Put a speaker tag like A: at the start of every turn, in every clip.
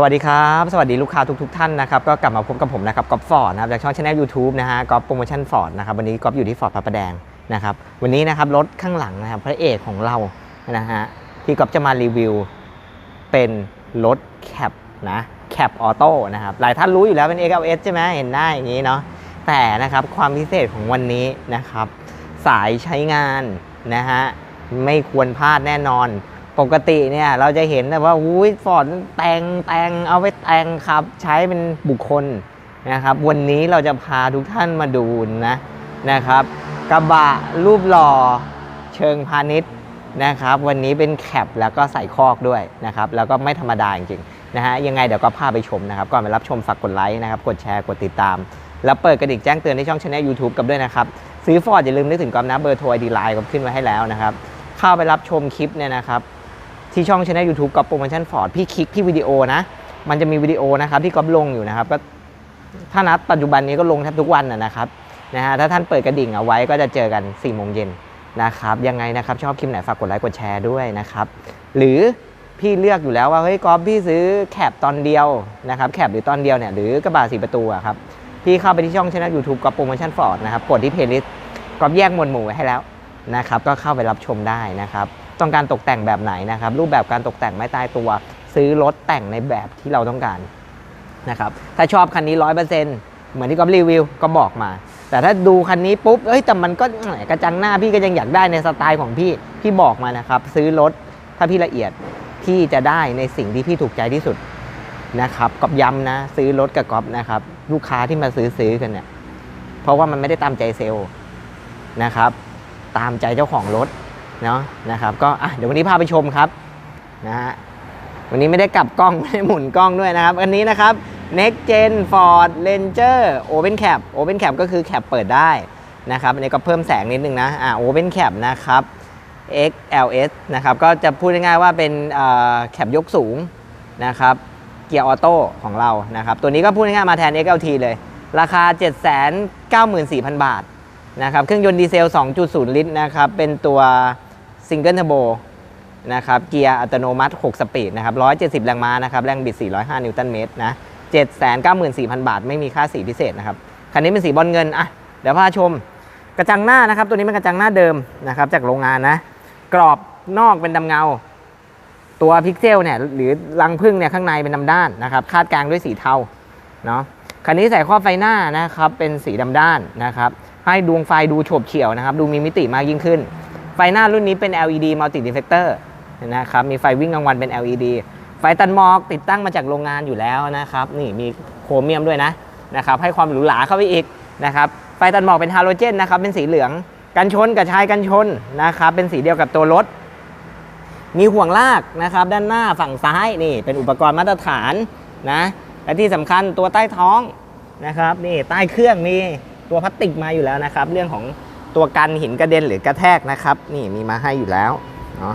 A: สวัสดีครับ สวัสดีลูกค้าทุกทท่านนะครับ ก็กลับมาพบกับผมนะครับก๊อฟฟอร์ดนะครับจากช่องช anel YouTube นะฮะก๊อฟโปรโมชั่นฟอร์ดนะครับวันนี้ก๊อฟอยู่ที่ฟอร์ดพระประแดงนะครับวันนี้นะครับรถข้างหลังนะครับพระเอกของเรานะฮะที่ก๊อฟจะมารีวิวเป็นรถแคปนะแคปออโต้นะครับหลายท่านรู้อยู่แล้วเป็น XLS ใช่ไหมเห็นหน้าอย่างนี้เนาะแต่นะครับความพิเศษของวันนี้นะครับสายใช้งานนะฮะไม่ควรพลาดแน่นอน ปกติเนี่ยเราจะเห็นแต่ว่าอุ้ยฟอร์ดแต่งแต่งเอาไปแต่งครับ ใช้เป็นบุคคลนะครับ วันนี้เราจะพาทุกท่านมาดูนะนะครับ กระบะรูปหล่อเชิงพาณิชย์นะครับ วันนี้เป็นแคปแล้วก็ใส่คอกด้วยนะครับ แล้วก็ไม่ธรรมดาจริงๆนะฮะยังไงเดี๋ยวก็พาไปชมนะครับ ก่อนไปรับชมฝากกดไลค์นะครับ กดแชร์กดติดตาม แล้วเปิดกระดิ่งแจ้งเตือนในช่องช anel YouTube กับด้วยนะครับ ซื้อฟอร์ดอย่าลืมนึกถึงกอมนะเบอร์โทรไอดีไลน์ก็ขึ้นไว้ให้แล้วนะครับเข้าไปรับชมคลิปเนี่ยนะครับ ที่ช่องช anel YouTube ก๊อฟโปรโมชั่นฟอร์ดพี่คลิกที่วิดีโอนะ มันจะมีวิดีโอนะครับที่ก๊อฟลงอยู่นะครับก็ถ้านัดปัจจุบันนี้ก็ลงแทบทุกวันนะครับนะฮะถ้าท่านเปิดกระดิ่งเอาไว้ก็จะเจอกัน4ี่โมงเย็นนะครับยังไงนะครับชอบคลิปไหนฝากกดไลค์กดแชร์ด้วยนะครับหรือพี่เลือกอยู่แล้วว่าเฮ้ยก๊อฟพี่ซื้อแคปตอนเดียวนะครับแคปหรือตอนเดียวเนี่ยหรือกระบะสี่ประตูอะครับพี่เข้าไปที่ช่องช anel YouTube ก๊อฟโปรโมชั่นฟอร์ดนะครับกดที่เพลย์ลิสต์ก๊อฟแยกหมวดหมู่ไว้ให้แล้วนะครับก็เข้าไปรับชมได้นะครับ ต้องการตกแต่งแบบไหนนะครับ รูปแบบการตกแต่งไม่ตายตัว ซื้อรถแต่งในแบบที่เราต้องการนะครับถ้าชอบคันนี้ร้อยเปอร์เซ็นต์เหมือนที่ก๊อฟรีวิวก็บอกมา แต่ถ้าดูคันนี้ปุ๊บเอ้ยแต่มันก็กระจังหน้าพี่ก็ยังอยากได้ในสไตล์ของพี่พี่บอกมานะครับ ซื้อรถถ้าพี่ละเอียดพี่จะได้ในสิ่งที่พี่ถูกใจที่สุดนะครับก๊อฟย้ำนะ ซื้อรถกับก๊อฟนะครับ ลูกค้าที่มาซื้อซื้อกันเนี่ยเพราะว่ามันไม่ได้ตามใจเซลล์นะครับ ตามใจเจ้าของรถ เนาะนะครับก็เดี๋ยววันนี้พาไปชมครับนะฮะวันนี้ไม่ได้กลับกล้องไม่ได้หมุนกล้องด้วยนะครับ อันนี้นะครับ Next Gen Ford Ranger Open Cap Open Cap ก็คือแคปเปิดได้นะครับอันนี้ก็เพิ่มแสงนิดนึงนะอ่า Open Cap นะครับ XLS นะครับก็จะพูดง่ายๆว่าเป็นแคปยกสูงนะครับเกียร์ออโต้ของเรานะครับตัวนี้ก็พูดง่ายๆมาแทน XLT เลย ราคา 794,000 บาทนะครับเครื่องยนต์ดีเซล 2.0 ลิตรนะครับเป็นตัว ซิงเกิลเทอร์โบนะครับเกียร์อัตโนมัติ 6 สปีดนะครับ 170 แรงม้านะครับ แรงบิด 405 นิวตันเมตรนะ794,000 บาท ไม่มีค่าสีพิเศษนะครับ คันนี้เป็นสีบอลเงิน อะ เดี๋ยวพาชม กระจังหน้านะครับ ตัวนี้เป็นกระจังหน้าเดิมนะครับ จากโรงงานนะ กรอบนอกเป็นดำเงา ตัวพิกเซลเนี่ย หรือรังพึ่งเนี่ย ข้างในเป็นดำด้านนะครับ คาดกลางด้วยสีเทา เนาะคันนี้ใส่ครอบไฟหน้านะครับ เป็นสีดำด้านนะครับ ให้ดวงไฟดูโฉบเฉี่ยวนะครับ ดูมีมิติมากยิ่งขึ้น ไฟหน้ารุ่นนี้เป็น LED Multi Deflector นะครับ มีไฟวิ่งกลางวันเป็น LED ไฟตัดหมอกติดตั้งมาจากโรงงานอยู่แล้วนะครับ นี่มีโครเมียมด้วยนะนะครับ ให้ความหรูหราเข้าไปอีกนะครับ ไฟตัดหมอกเป็นฮาโลเจนนะครับ เป็นสีเหลือง กันชนกับชายกันชนนะครับ เป็นสีเดียวกับตัวรถ มีห่วงลากนะครับ ด้านหน้าฝั่งซ้ายนี่เป็นอุปกรณ์มาตรฐานนะ และที่สำคัญตัวใต้ท้องนะครับ นี่ใต้เครื่องมีตัวพลาสติกมาอยู่แล้วนะครับ เรื่องของ ตัวกันหินกระเด็นหรือกระแทกนะครับ นี่มีมาให้อยู่แล้วเนาะ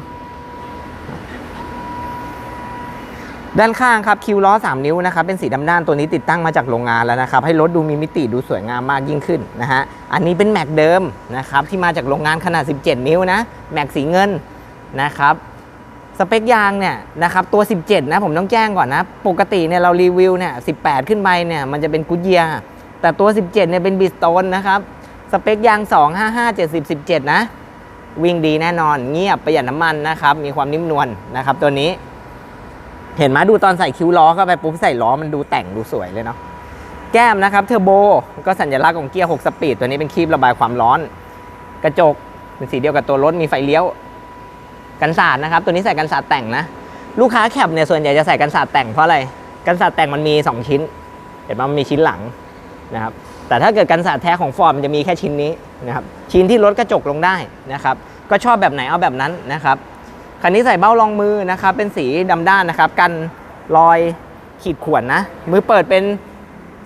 A: ด้านข้างครับคิวล้อ 3 นิ้วนะครับเป็นสีดำด้านตัวนี้ติดตั้งมาจากโรงงานแล้วนะครับ ให้รถดูมีมิติดูสวยงามมากยิ่งขึ้นนะฮะอันนี้เป็นแม็กเดิมนะครับที่มาจากโรงงานขนาด 17 นิ้วนะแม็กสีเงินนะครับสเปคยางเนี่ยนะครับตัว 17 นะผมต้องแจ้งก่อนนะ ปกติเนี่ยเรารีวิวเนี่ย 18 ขึ้นไปเนี่ยมันจะเป็นกูดเยียแต่ตัว 17 เนี่ยเป็นบิสโตนนะครับ สเปคยาง 255 70 17 นะ วิ่งดีแน่นอน เงียบประหยัดน้ำมันนะครับ มีความนิ่มนวลนะครับตัวนี้ เห็นไหมดูตอนใส่คิ้วล้อเข้าไปปุ๊บใส่ล้อมันดูแต่งดูสวยเลยเนาะ แก้มนะครับเทอร์โบก็สัญลักษณ์ของเกียร์ 6 สปีด ตัวนี้เป็นคีบระบายความร้อน กระจกเป็นสีเดียวกับตัวรถมีไฟเลี้ยว กันศาสตร์นะครับ ตัวนี้ใส่กันศาสตร์แต่งนะ ลูกค้าแคปเนี่ยส่วนใหญ่จะใส่กันศาสตร์แต่งเพราะอะไร กันศาสตร์แต่งมันมี 2 ชิ้น เห็นไหมมันมีชิ้นหลังนะครับ แต่ถ้าเกิดกันศาสตร์แท้ของฟอร์ดมันจะมีแค่ชิ้นนี้นะครับชิ้นที่ลดกระจกลงได้นะครับก็ชอบแบบไหนเอาแบบนั้นนะครับคันนี้ใส่เบ้ารองมือนะครับเป็นสีดำด้านนะครับ กันรอยขีดข่วนนะมือเปิดเป็น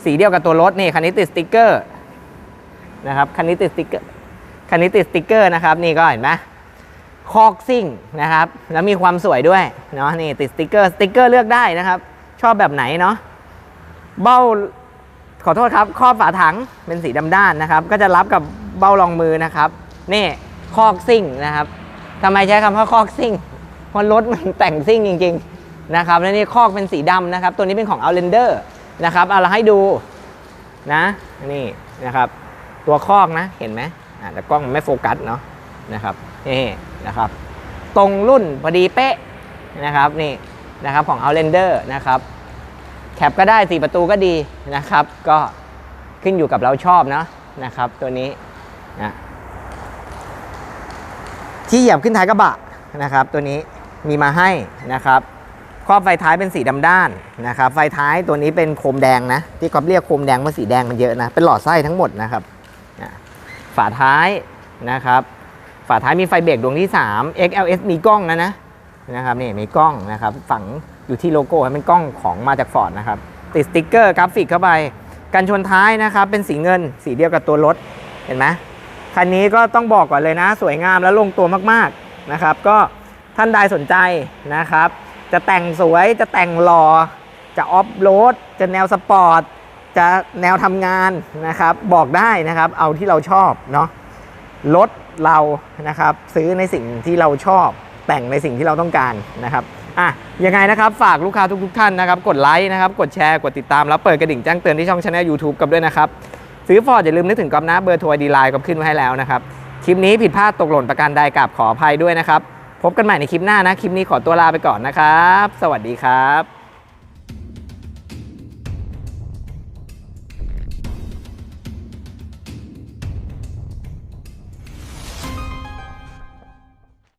A: สีเดียวกับตัวรถนี่คันนี้ติดสติกเกอร์นะครับคันนี้ติดสติกเกอร์คันนี้ติดสติกเกอร์นะครับนี่ก็เห็นไหมคอกซิ่งนะครับแล้วมีความสวยด้วยเนาะนี่ติดสติกเกอร์สติกเกอร์เลือกได้นะครับ ชอบแบบไหนเนาะเบ้า ขอโทษครับครอบฝาถังเป็นสีดำด้านนะครับ ก็จะรับกับเบ้ารองมือนะครับนี่คอกซิ่งนะครับทำไมใช้คำว่าคอกซิ่งเพราะรถมันแต่งซิ่งจริง ๆนะครับและนี่คอกเป็นสีดำนะครับ ตัวนี้เป็นของ Outlander นะครับเอาเราให้ดูนะนี่นะครับตัวคอกนะเห็นไหมอ่าแต่กล้องไม่โฟกัสเนาะนะครับนี่นะครับตรงรุ่นพอดีเป๊ะนะครับนี่นะครับของ Outlander นะครับ แคปก็ได้ 4 ประตูก็ดีนะครับ ก็ขึ้นอยู่กับเราชอบเนาะนะครับตัวนี้นะที่เหยียบขึ้นท้ายกระบะนะครับ ตัวนี้มีมาให้นะครับครอบไฟท้ายเป็นสีดำด้านนะครับไฟท้ายตัวนี้เป็นโคมแดงนะ ที่ก๊อฟเรียกโคมแดงเพราะสีแดงมันเยอะนะ เป็นหลอดไส้ทั้งหมดนะครับนะฝาท้ายนะครับ ฝาท้ายมีไฟเบรกดวงที่ 3 XLS มีกล้องนะนะนะครับนี่มีกล้องนะครับ ฝัง อยู่ที่โลโก้ให้เป็นกล้องของมาจากฟอร์ดนะครับติดสติ๊กเกอร์กราฟิกเข้าไปกันชนท้ายนะครับ เป็นสีเงินสีเดียวกับตัวรถเห็นไหมคันนี้ก็ต้องบอกก่อนเลยนะ สวยงามและลงตัวมากๆนะครับ ก็ท่านใดสนใจนะครับ จะแต่งสวยจะแต่งหล่อจะออฟโรดจะแนวสปอร์ตจะแนวทำงานนะครับ บอกได้นะครับ เอาที่เราชอบเนาะรถเรานะครับ ซื้อในสิ่งที่เราชอบ แต่งในสิ่งที่เราต้องการนะครับ อะยังไงนะครับ ฝากลูกค้าทุกๆท่านนะครับ กดไลค์นะครับ กดแชร์ กดติดตาม แล้วเปิดกระดิ่งแจ้งเตือนที่ช่องช anel YouTube กับด้วยนะครับ ซื้อฟอร์ดอย่าลืมนึกถึงกอมนะเบอร์โทรดีไลน์ก็ขึ้นไว้ให้แล้วนะครับ คลิปนี้ผิดพลาดตกหล่นประการใดกราบขออภัยด้วยนะครับ พบกันใหม่ในคลิปหน้านะ คลิปนี้ขอตัวลาไปก่อนนะครับ สวัสดีครับ